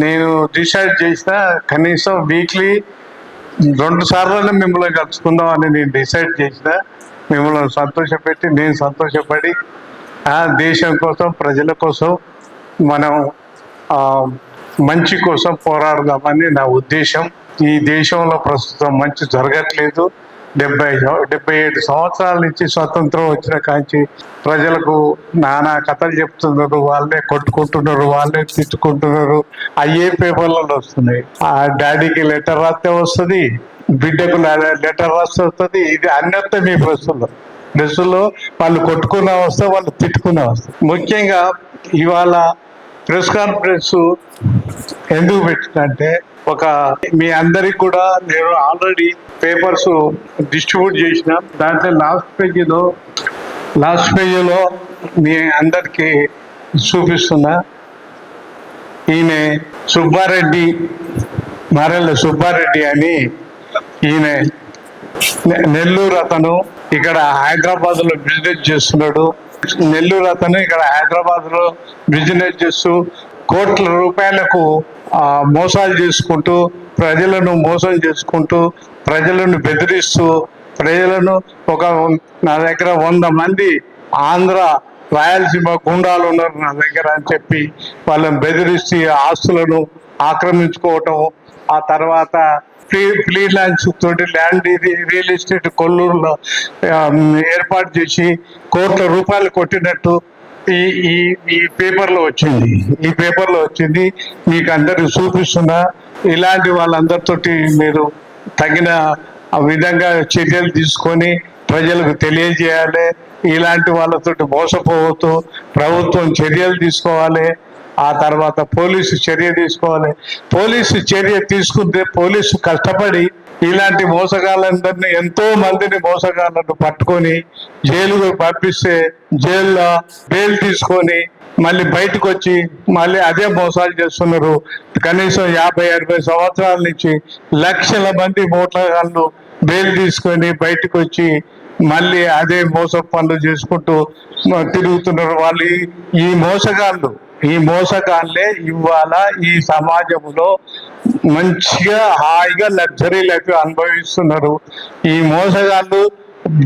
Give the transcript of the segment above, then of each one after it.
నేను డిసైడ్ చేసిన కనీసం వీక్లీ రెండు సార్లు మిమ్మల్ని కలుసుకుందాం అని నేను డిసైడ్ చేసిన మిమ్మల్ని సంతోషపెట్టి నేను సంతోషపడి ఆ దేశం కోసం ప్రజల కోసం మనం మంచి కోసం పోరాడదామని నా ఉద్దేశం. ఈ దేశంలో ప్రస్తుతం మంచి జరగట్లేదు. డెబ్బై డెబ్బై ఏడు సంవత్సరాల నుంచి స్వతంత్రం వచ్చిన కాంచి ప్రజలకు నానా కథలు చెప్తున్నారు వాళ్ళే కొట్టుకుంటున్నారు వాళ్ళే తిట్టుకుంటున్నారు. అయ్యే పేపర్లలో వస్తున్నాయి. ఆ డాడీకి లెటర్ రాస్తే వస్తుంది బిడ్డకు లెటర్ రాస్తే వస్తుంది ఇది అన్నత్త మీ ప్రశ్నలు డ్రెస్సులో వాళ్ళు కొట్టుకున్న వస్తే వాళ్ళు తిట్టుకున్న వస్తే ముఖ్యంగా ఇవాళ ప్రెస్ కాన్ఫరెన్స్ ఎందుకు పెట్టినంటే ఒక మీ అందరికి కూడా నేను ఆల్రెడీ పేపర్స్ డిస్ట్రిబ్యూట్ చేసిన. దాంట్లో లాస్ట్ పేజీలో లాస్ట్ పేజీలో మీ అందరికి చూపిస్తున్నా. ఈయన సుబ్బారెడ్డి మరెల్ల సుబ్బారెడ్డి అని ఈయన. నెల్లూరు అతను ఇక్కడ హైదరాబాద్లో బిజినెస్ చేస్తున్నాడు. నెల్లూరు అతను ఇక్కడ హైదరాబాద్లో బిజినెస్ చేస్తూ కోట్ల రూపాయలకు మోసాలు చేసుకుంటూ ప్రజలను మోసం చేసుకుంటూ ప్రజలను బెదిరిస్తూ ప్రజలను ఒక నా దగ్గర వంద మంది ఆంధ్ర రాయలసీమ గుండాలు ఉన్నారు నా దగ్గర అని చెప్పి వాళ్ళని బెదిరిస్తూ ఆస్తులను ఆక్రమించుకోవటం ఆ తర్వాత ఫ్రీ ఫ్రీలాన్స్ తోటి ల్యాండ్ ఇది రియల్ ఎస్టేట్ కొల్లూరులో ఏర్పాటు చేసి కోట్ల రూపాయలు కొట్టినట్టు ఈ ఈ ఈ పేపర్లో వచ్చింది. ఈ పేపర్లో వచ్చింది. మీకు అందరికి చూపిస్తున్నా. ఇలాంటి వాళ్ళందరితోటి మీరు తగిన విధంగా చర్యలు తీసుకొని ప్రజలకు తెలియజేయాలి. ఇలాంటి వాళ్ళతోటి మోసపోవద్దు. ప్రభుత్వం చర్యలు తీసుకోవాలి. ఆ తర్వాత పోలీసు చర్య తీసుకోవాలి. పోలీసు చర్య తీసుకుంటే పోలీసు కష్టపడి ఇలాంటి మోసగాళ్ళందరినీ ఎంతో మందిని మోసగాళ్ళను పట్టుకొని జైలుకు పంపిస్తే జైల్లో బెయిల్ తీసుకొని మళ్ళీ బయటకు వచ్చి మళ్ళీ అదే మోసాలు చేస్తున్నారు. కనీసం యాభై అరవై సంవత్సరాల నుంచి లక్షల మంది మోసగాళ్ళు బెయిల్ తీసుకొని బయటకు వచ్చి మళ్ళీ అదే మోస పనులు చేసుకుంటూ తిరుగుతున్నారు వాళ్ళు. ఈ- మోసగాళ్ళు ఈ మోసగాళ్ళే ఇవాళ ఈ సమాజంలో మంచిగా హాయిగా లగ్జరీ లైఫ్ అనుభవిస్తున్నారు. ఈ మోసగాళ్ళు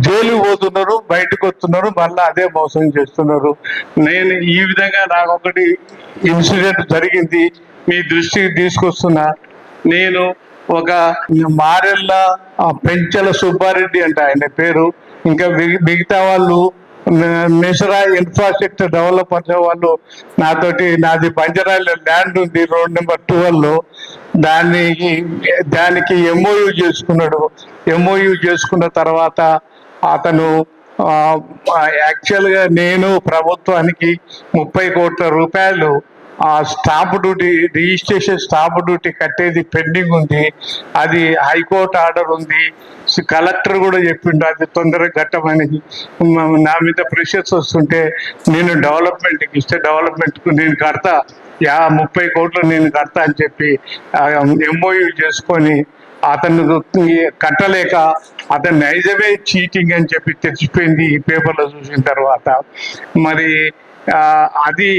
జైలు పోతున్నారు బయటకు వస్తున్నారు మళ్ళీ అదే మోసం చేస్తున్నారు. నేను ఈ విధంగా నాకు ఒకటి ఇన్సిడెంట్ జరిగింది. మీ దృష్టికి తీసుకొస్తున్నా. నేను ఒక మారెళ్ళ పెంచల సుబ్బారెడ్డి అంట ఆయన పేరు. ఇంకా మిగతా వాళ్ళు మిశ్రా ఇన్ఫ్రాస్ట్రక్చర్ డెవలపర్స్ వాళ్ళు నాతోటి నాది బంజరాయిలో ల్యాండ్ ఉంది రోడ్ నెంబర్ ట్వెల్వ్లో దానికి దానికి ఎంఓయూ చేసుకున్నాడు. ఎంఓయూ చేసుకున్న తర్వాత అతను యాక్చువల్గా నేను ప్రభుత్వానికి ముప్పై కోట్ల రూపాయలు ఆ stamp duty registration stamp duty కట్టేది పెండింగ్ ఉంది. అది హైకోర్టు ఆర్డర్ ఉంది. కలెక్టర్ కూడా చెప్పిండు అది తొందరగా కట్టమని నా మీద ప్రెషర్స్ వస్తుంటే నేను డెవలప్మెంట్కి ఇస్తే డెవలప్మెంట్కు నేను కడతా. యా ముప్పై కోట్లు నేను కడతా అని చెప్పి ఎంఓయూ చేసుకొని అతను కట్టలేక అతను నైజమే చీటింగ్ అని చెప్పి తెచ్చిపోయింది ఈ పేపర్లో చూసిన తర్వాత. మరి అది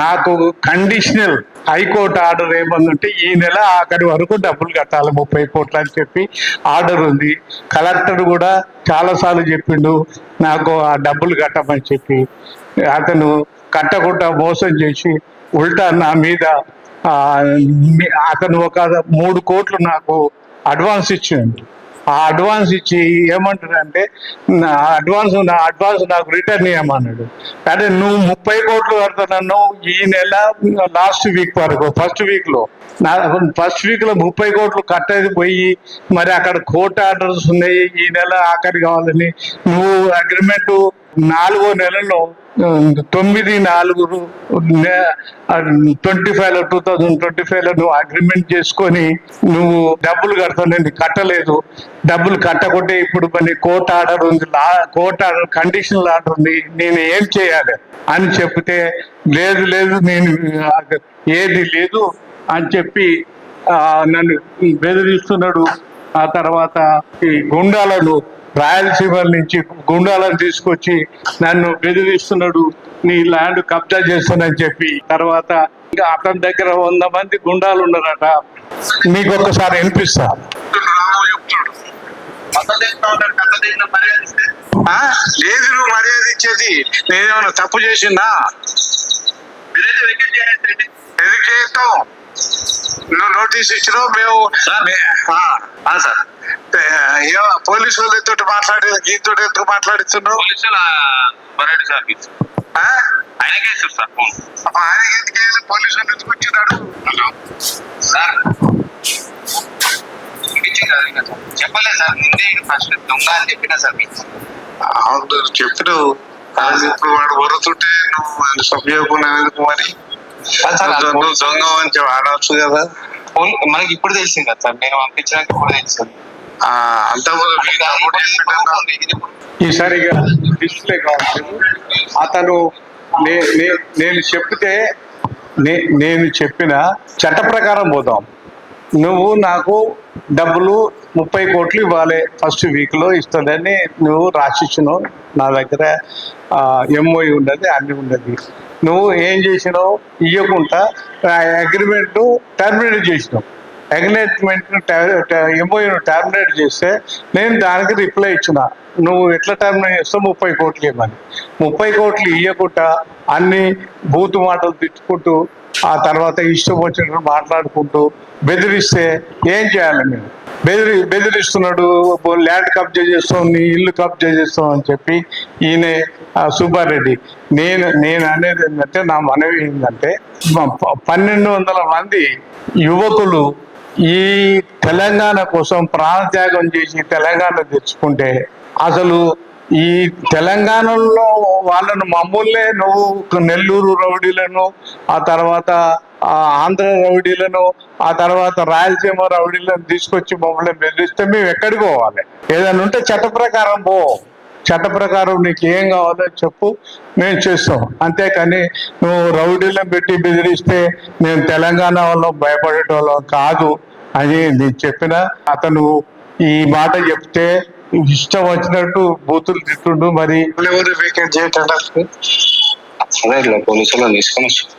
నాకు కండిషనల్ హైకోర్టు ఆర్డర్ ఏమందంటే ఈ నెల ఆఖరి వరకు డబ్బులు కట్టాలి ముప్పై కోట్లు అని చెప్పి ఆర్డర్ ఉంది. కలెక్టర్ కూడా చాలాసార్లు చెప్పిండు నాకు ఆ డబ్బులు కట్టమని చెప్పి. అతను కట్టకుండా మోసం చేసి ఉల్టా నా మీద అతను ఒక మూడు కోట్లు నాకు అడ్వాన్స్ ఇచ్చిండు. ఆ అడ్వాన్స్ ఇచ్చి ఏమంటాడంటే అడ్వాన్స్ అడ్వాన్స్ నాకు రిటర్న్ ఇవ్వమన్నాడు అదే నువ్వు ముప్పై కోట్లు కడుతున్నాను ఈ నెల లాస్ట్ వీక్ వరకు ఫస్ట్ వీక్లో నా ఫస్ట్ వీక్లో ముప్పై కోట్లు కట్టేది పోయి మరి అక్కడ కోర్టు ఆర్డర్స్ ఉన్నాయి ఈ నెల ఆఖరి కావాలని. నువ్వు అగ్రిమెంట్ నాలుగో నెలలో తొమ్మిది నాలుగు ట్వంటీ ఫైవ్లో టూ థౌజండ్ ట్వంటీ ఫైవ్లో నువ్వు అగ్రిమెంట్ చేసుకొని నువ్వు డబ్బులు కడతావు. నేను కట్టలేదు. డబ్బులు కట్టకుంటే ఇప్పుడు మరి కోర్టు ఆర్డర్ ఉంది. Law court order conditional order ఉంది. నేను ఏం చేయాలి అని చెప్తే లేదు లేదు నేను ఏది లేదు అని చెప్పి నన్ను బెదిరిస్తున్నాడు. ఆ తర్వాత ఈ గుండాలను రాయలసీమ నుంచి గుండాలను తీసుకొచ్చి నన్ను బెదిరిస్తున్నాడు నీ ల్యాండ్ కబ్జా చేస్తానని చెప్పి. తర్వాత ఇంకా అతని దగ్గర వంద మంది గుండాలు ఉన్నారట. మీకు ఒక్కసారి వినిపిస్తా? లేదు నువ్వు మర్యాద ఇచ్చేది నేనేమన్నా తప్పు చేసిందా? ఎందుకు చేస్తాం నువ్వు నోటీస్ ఇచ్చినావు మేము సార్ ఏ, పోలీసు వాళ్ళతో మాట్లాడి గీతో ఎందుకు మాట్లాడుతున్నావు? ఆయనకే సార్ ఆయన ఎందుకు? పోలీసు వాళ్ళు ఎందుకు వచ్చినాడు? సార్. చెప్పలేదు సార్ ముందే ఫస్ట్ దొంగ అని చెప్పినా సార్ మీకు. అవును ఇప్పుడు వాడు వరుతుంటే నువ్వు సభ్యోగం ఎందుకు మరి? నువ్వు దొంగ అని చెప్పి ఆడవచ్చు కదా. మనకి ఇప్పుడు తెలిసింది కదా సార్ నేను పంపించినాక ఇప్పుడు తెలిసింది. ఆ, అంతకుముందు మీ తమ్ముడు చెప్పిన ఇది ఇప్పుడు ఈసారి ఇక డిస్ప్లే కావచ్చు అతను నేను చెప్తే నే- నేను చెప్పిన చట్ట ప్రకారం పోదాం. నువ్వు నాకు డబ్బులు ముప్పై కోట్లు ఇవ్వాలి. ఫస్ట్ వీక్లో ఇస్తుందని నువ్వు రాసిచ్చినావు. నా దగ్గర ఎంఓఈ ఉన్నది అన్ని ఉన్నది. నువ్వు ఏం చేసినావు? ఇవ్వకుండా అగ్రిమెంట్ టర్మినేట్ చేసినావు. అగ్రిమెంట్ ఎంఓఈను టర్మినేట్ చేస్తే నేను దానికి రిప్లై ఇచ్చిన. నువ్వు ఎట్లా టర్మినేట్ చేస్తావు? ముప్పై కోట్లు ఇవ్వని ముప్పై కోట్లు ఇవ్వకుండా అన్ని బూతు మాటలు తిట్టుకుంటూ ఆ తర్వాత ఇష్టం వచ్చినట్టు మాట్లాడుకుంటూ బెదిరిస్తే ఏం చేయాలి మేము బెదిరి బెదిరిస్తున్నాడు ల్యాండ్ కబ్జా చేస్తాం నీ ఇల్లు కబ్జా చేస్తాం అని చెప్పి ఈయన సుబ్బారెడ్డి. నేను నేను అనేది ఏంటంటే నా మనవి ఏంటంటే పన్నెండు వందల మంది యువకులు ఈ తెలంగాణ కోసం ప్రాణత్యాగం చేసి తెలంగాణ తెచ్చుకుంటే అసలు ఈ తెలంగాణలో వాళ్ళను మమ్మల్నే నువ్వు నెల్లూరు రౌడీలను ఆ తర్వాత ఆంధ్ర రౌడీలను ఆ తర్వాత రాయలసీమ రౌడీలను తీసుకొచ్చి మమ్మల్ని బెదిరిస్తే మేము ఎక్కడికి పోవాలి? ఏదైనా ఉంటే చట్ట ప్రకారం పో. చట్ట ప్రకారం నీకు ఏం కావాలో చెప్పు మేము చేస్తాం. అంతేకాని నువ్వు రౌడీలను పెట్టి బెదిరిస్తే మేము తెలంగాణ వాళ్ళం భయపడేటోళ్ళం కాదు అని నేను చెప్పిన. అతను ఈ మాట చెప్తే ఇష్టం వచ్చినట్టు బూతులు తిట్టుండు. మరి ఎవరు వేకెంట్ చేయటం పోలీసు వాళ్ళని తీసుకొని వచ్చారు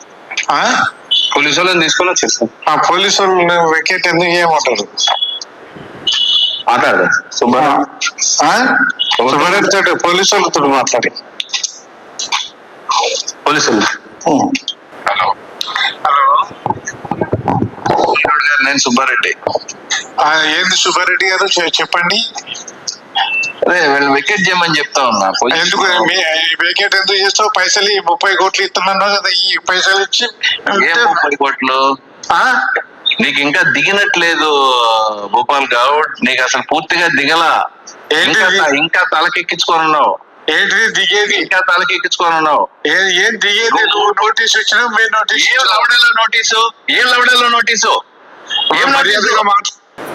పోలీసు వాళ్ళని తీసుకొని వచ్చారు సార్ ఆ పోలీసు వాళ్ళు వెకేట్ ఎందుకు చేయమంటారు? మాట్లాడదు సుబ్బారావు ఆ? సుబ్బారెడ్డి తోటి పోలీసు వాళ్ళతో మాట్లాడి. పోలీసులు హలో. హలో. నేను సుబ్బారెడ్డి. ఆ, ఏంది సుబ్బారెడ్డి గారు? చెప్పండి. అదే వీళ్ళు వికెట్ చేయమని చెప్తా ఉన్నా. పోలీసు ఎందుకు? వేకెట్ ఎందుకు చేస్తావు? పైసలు ఈ ముప్పై కోట్లు ఇస్తున్నాను కదా ఈ పైసలు ఇచ్చి ముప్పై కోట్లు? ఆ? నీకు ఇంకా దిగినట్లేదు భూపాల్ గౌడ్ నీకు అసలు పూర్తిగా దిగలా. ఏంటి ఇంకా తలకెక్కించుకొని ఉన్నావు. ఏంటిది? దిగేది? ఇంకా తలకెక్కించుకొని ఉన్నావు. ఏ- ఏం దిగేది? నువ్వు నోటీస్ ఇచ్చినా మీరు నోటీస్ ఏం లవడలో నోటీసు? ఏం లవడలో నోటీసు? ఏం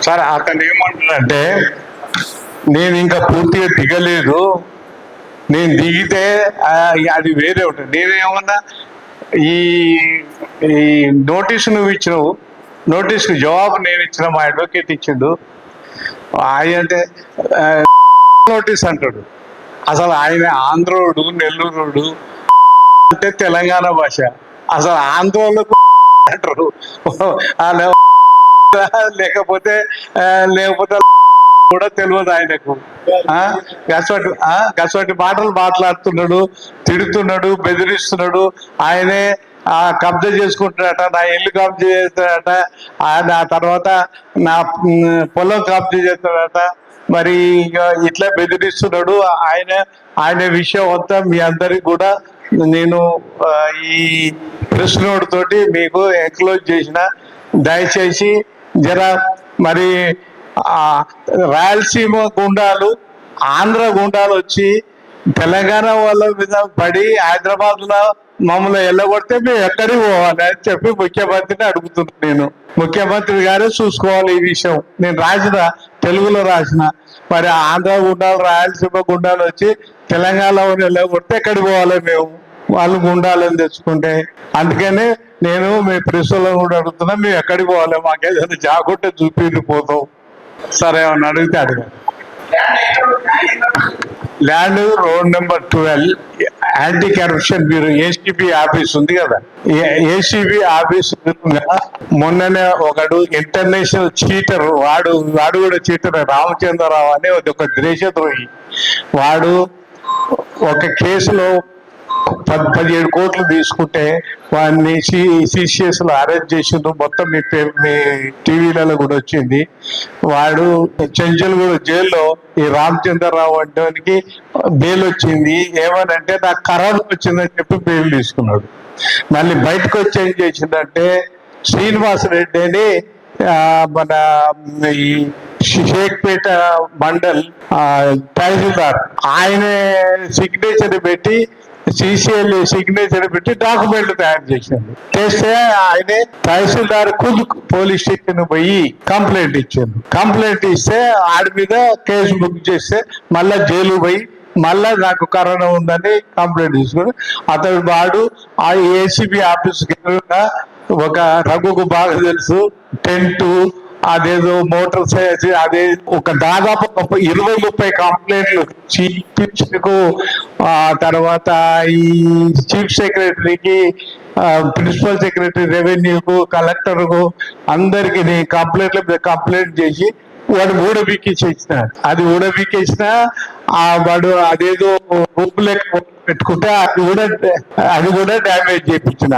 సార్ అతను ఏమంటున్నాడంటే నేను ఇంకా పూర్తిగా దిగలేదు. నేను దిగితే అది వేరే ఉంటుంది. నేనేమన్నా ఈ ఈ నోటీసు నువ్వు ఇచ్చినావు నోటీస్కి జవాబు నేను ఇచ్చిన మా అడ్వకేట్ ఇచ్చిండు. ఆయన అంటే నోటీస్ అంటాడు. అసలు ఆయన ఆంధ్రోడు నెల్లూరుడు అంటే తెలంగాణ భాష. అసలు ఆంధ్రోళ్ళకు అంటారు. లేకపోతే లేకపోతే కూడా తెలియదు ఆయనకు. ఆ, గసవటి గసవటి మాటలు మాట్లాడుతున్నాడు తిడుతున్నాడు బెదిరిస్తున్నాడు. ఆయనే ఆ కబ్జా చేసుకుంటున్నాడట నా ఇల్లు కబ్జా చేస్తాడట ఆ తర్వాత నా పొలం కబ్జా చేస్తాడట మరి ఇక ఇట్లా బెదిరిస్తున్నాడు. ఆయన ఆయన విషయం అంతా మీ అందరికి కూడా నేను ఈ ప్రెస్ నోట్ తోటి మీకు ఎంక్లోజ్ చేసిన. దయచేసి జర మరి రాయలసీమ గుండాలు ఆంధ్ర గుండాలు వచ్చి తెలంగాణ వాళ్ళ మీద పడి హైదరాబాద్లో మమ్మల్ని వెళ్ళగొడితే మేము ఎక్కడికి పోవాలి అని చెప్పి ముఖ్యమంత్రిని అడుగుతున్నాను నేను. ముఖ్యమంత్రి గారే చూసుకోవాలి ఈ విషయం. నేను రాసిన తెలుగులో రాసిన. మరి ఆంధ్ర గుండాలు రాయలసీమ గుండాలు వచ్చి తెలంగాణ వెళ్ళగొడితే ఎక్కడికి పోవాలి మేము? వాళ్ళు గుండాలని తెచ్చుకుంటే. అందుకనే నేను మీ ప్రెస్లో కూడా అడుగుతున్నా మేము ఎక్కడికి పోవాలి? మాకేదైనా జాగ్రత్త చూపించి పోతాం. సరే ఏమన్నా అడిగితే అడగండి. Land road number twelve anti corruption bureau ACB office ఉంది కదా. ఏసీబీ ఆఫీస్ మొన్ననే ఒకడు ఇంటర్నేషనల్ చీటర్ వాడు వాడు కూడా చీటర్ రామచంద్రరావు అనే ఒక దేశద్రోహి వాడు ఒక కేసులో పది పదిహేడు కోట్లు తీసుకుంటే వాడిని సిసిఎస్లో అరెస్ట్ చేసిండ్రు మొత్తం మీ పే మీ టీవీలలో కూడా వచ్చింది. వాడు చెంచల్ కూడా జైల్లో ఈ రామచంద్రరావు అంటే బెయిల్ వచ్చింది ఏమనంటే నాకు కరోనా వచ్చిందని చెప్పి బెయిల్ తీసుకున్నాడు. మళ్ళీ బయటకు వచ్చి ఏం చేసిందంటే శ్రీనివాస్ రెడ్డి అని మన ఈ షేక్పేట మండల్ తహసీల్దార్ ఆయన సిగ్నేచర్ పెట్టి సిసిఎల్ సిగ్నేచర్ పెట్టి డాక్యుమెంట్ తయారు చేసింది చేస్తే ఆయనే తహసీల్దార్ ఖుద్ పోలీస్ స్టేషన్ పోయి కంప్లైంట్ ఇచ్చింది కంప్లైంట్ ఇస్తే ఆడి మీద కేసు బుక్ చేస్తే మళ్ళా జైలు పోయి మళ్ళా నాకు కరోనా ఉందని కంప్లైంట్ తీసుకుని అతడు వాడు ఆ ఏసీబీ ఆఫీస్కి ఒక రఘుకు బాగా తెలుసు టెంటు అదేదో మోటార్ సైకిల్ అదే ఒక దాదాపు ఇరవై ముప్పై కంప్లైంట్లు చీఫ్ తర్వాత ఈ చీఫ్ సెక్రటరీకి ప్రిన్సిపల్ సెక్రటరీ రెవెన్యూకు కలెక్టర్కు అందరికి నేను కంప్లైంట్ల మీద కంప్లైంట్ చేసి వాడు ఊడబిక్కిచ్చేసిన అది ఊడబీకేసిన ఆ వాడు అదేదో రూపు లెక్క పెట్టుకుంటే అది కూడా అది కూడా డ్యామేజ్ చేయించిన